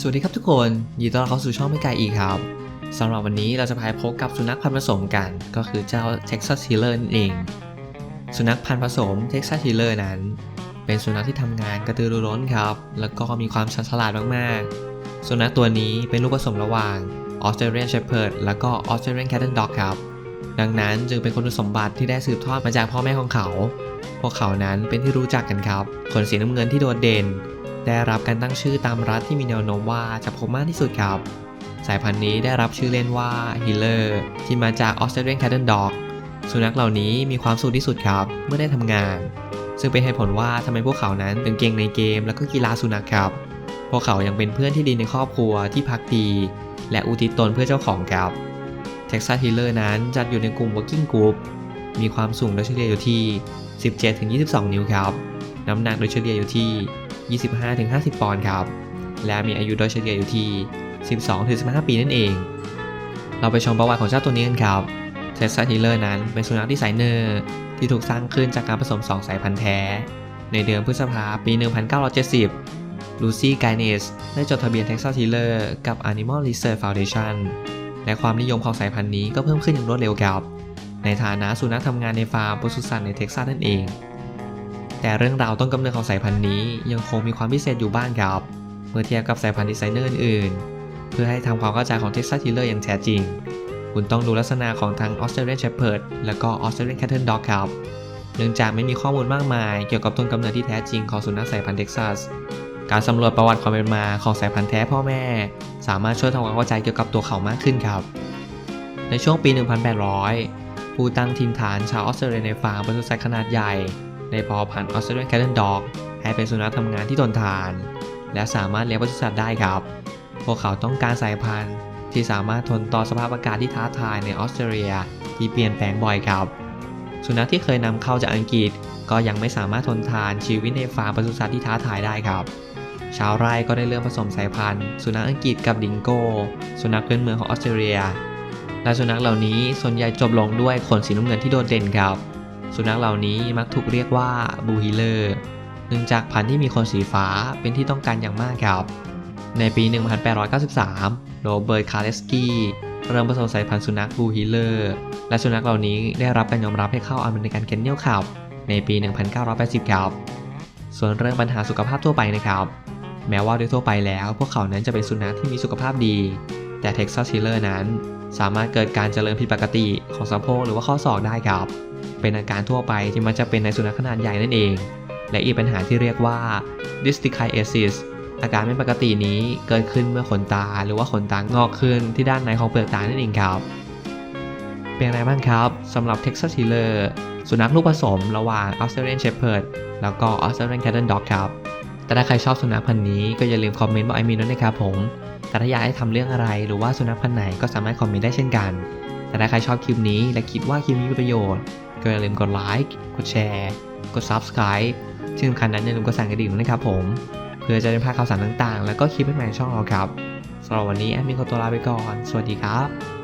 สวัสดีครับทุกคนยินดีต้อนรับเข้าสู่ช่องไม่ไกลอีกครับสำหรับวันนี้เราจะพาพบกับสุนัขพันธุ์ผสมกัน ก็คือเจ้า Texas Terrier นั่นเอง สุนัขพันธุ์ผสม Texas Terrier นั้น เป็นสุนัขที่ทำงานกระตือรือร้นครับ แล้วก็มีความฉลาดมากๆ สุนัขตัวนี้เป็นลูกผสมระหว่าง Australian Shepherd แล้วก็ Australian Cat and Dog ครับ ดังนั้นจึงเป็นคุณสมบัติที่ได้สืบทอดมาจากพ่อแม่ของเขา พวกเขานั้นเป็นที่รู้จักกันครับ ขนสีน้ำเงินที่โดดเด่น ได้รับการตั้งชื่อตามรัฐที่มีแนวโน้มว่าจะพบมากที่สุดครับ สายพันธุ์นี้ได้รับชื่อเล่นว่า Healer ที่มาจาก Australian Cat and Dog สุนัขเหล่านี้มีความสุขที่สุดครับ เมื่อได้ทำงาน ซึ่งเป็นเหตุผลว่าทำไมพวกเขานั้นถึงเก่งในเกม และก็กีฬาสุนัขครับ พวกเขายังเป็นเพื่อนที่ดีในครอบครัวที่พักดีและอุทิศตนเพื่อเจ้าของครับ Texas Healer นั้นจัดอยู่ในกลุ่ม Working Group มีความสูงโดยเฉลี่ยอยู่ที่ 17-22 นิ้วครับ น้ำหนักโดยเฉลี่ยอยู่ที่ 25-50 ปอนด์ครับ และมีอายุโดยเฉลี่ยอยู่ที่ 12-15 ปีนั่นเอง เราไปชมประวัติของเจ้าตัวนี้กันครับเทสซาฮิลเลอร์นั้นเป็นสุนัขที่ไซเนอร์ที่ถูกสร้างขึ้นจากการผสม 2 สายพันธุ์แท้ ในเดือนพฤษภาปี 1970 ลูซี่ไกเนสได้จดทะเบียนเท็กซัสฮิลเลอร์กับ Animal Research Foundation และความนิยมของสายพันธุ์นี้ก็เพิ่มขึ้นอย่างรวดเร็วครับ ในฐานะสุนัขทำงานในฟาร์มปศุสัตว์ในเท็กซัสนั่นเอง แต่เรื่องราวต้นกำเนิดของสายพันธุ์นี้ยังคงมีความพิเศษอยู่บ้างครับ เมื่อเทียบกับสายพันธุ์ดีไซเนอร์อื่นๆ เพื่อให้ทำความเข้าใจของ Texas Terrier อย่างแท้จริง คุณต้องดูลักษณะของทั้ง Australian Shepherd และก็ Australian Cat and Dog ครับเนื่องจากไม่มีข้อมูลมากมาย เกี่ยวกับต้นกำเนิดที่แท้จริงของสุนัขสายพันธุ์เท็กซัส การสำรวจประวัติความเป็นมาของสายพันธุ์แท้พ่อแม่ สามารถช่วยทำความเข้าใจเกี่ยวกับตัวเขามากขึ้นครับ ในช่วงปี 1800 ผู้ตั้งถิ่นฐานชาวออสเตรเลียในฟาร์มปศุสัตว์ขนาดใหญ่ได้เพอพันธุ์ Australian Cat and Dog ให้เป็นสุนัขทำงานที่ทนทาน และสามารถเลี้ยงปศุสัตว์ได้ครับ พวกเขาต้องการสายพันธุ์ที่สามารถทนต่อสภาพอากาศที่ท้าทายในออสเตรเลียที่เปลี่ยนแปลงบ่อยครับ สุนัขที่เคยนำเข้าจากอังกฤษ ก็ยังไม่สามารถทนทานชีวิตในฟาร์มปศุสัตว์ที่ท้าทายได้ครับ ชาวไร่ก็ได้เริ่มผสมสายพันธุ์ สุนัขอังกฤษกับดิงโก้ สุนัขพื้นเมืองของออสเตรเลีย และสุนัขเหล่านี้ส่วนใหญ่จบลงด้วยขนสีน้ำเงินที่โดดเด่นครับ สุนัขเหล่านี้มักถูกเรียกว่าบูฮิเลอร์เนื่องจากพันธุ์ที่มีขนสีฟ้าเป็นที่ต้องการอย่างมากครับ ในปี 1893 โรเบิร์ต คาร์เลสกี้ เริ่มผสมสายพันธุ์สุนัขบูฮิเลอร์ และสุนัขเหล่านี้ได้รับการยอมรับให้เข้าอเมริกันเคนเนลขับในปี 1980 ครับ ส่วนเรื่องปัญหาสุขภาพทั่วไปนะครับ แม้ว่าโดยทั่วไปแล้ว พวกเขานั้นจะเป็นสุนัขที่มีสุขภาพดี แต่ Texas Terrier นั้น สามารถเกิดการเจริญผิดปกติของสะโพกหรือว่าข้อศอกได้ครับ เป็นอาการทั่วไปที่มันจะเป็นในสุนัขขนาดใหญ่นั่นเอง และอีกปัญหาที่เรียกว่า distichiasis อาการไม่ปกตินี้เกิดขึ้นเมื่อขนตาหรือว่าขนตางอกขึ้นที่ด้านในของเปลือกตานั่นเองครับ เป็นไงบ้างครับสำหรับ Texas Terrier สุนัขลูกผสมระหว่าง Australian Shepherd แล้วก็ Australian Cat and Dog ครับ แต่ถ้าใครชอบสุนัขพันธุ์นี้ก็อย่าลืมคอมเมนต์บอกไอมีนด้วยนะครับผมแต่ถ้าอยากให้ทำเรื่องอะไรหรือว่าสุนัขพันธุ์ไหนก็สามารถคอมเมนต์ได้เช่นกัน แต่ถ้าใครชอบคลิปนี้และคิดว่าคลิปนี้มีประโยชน์ ก็อย่าลืมกดไลค์ กดแชร์ กด Subscribe ที่สำคัญนั้นอย่าลืมกดสั่นกระดิ่งด้วยนะครับผม พื่อจะได้พลาดข่าวสารต่างๆ แล้วก็คลิปใหม่ๆช่องเราครับสำหรับวันนี้แอดมินขอตัวลาไปก่อน สวัสดีครับ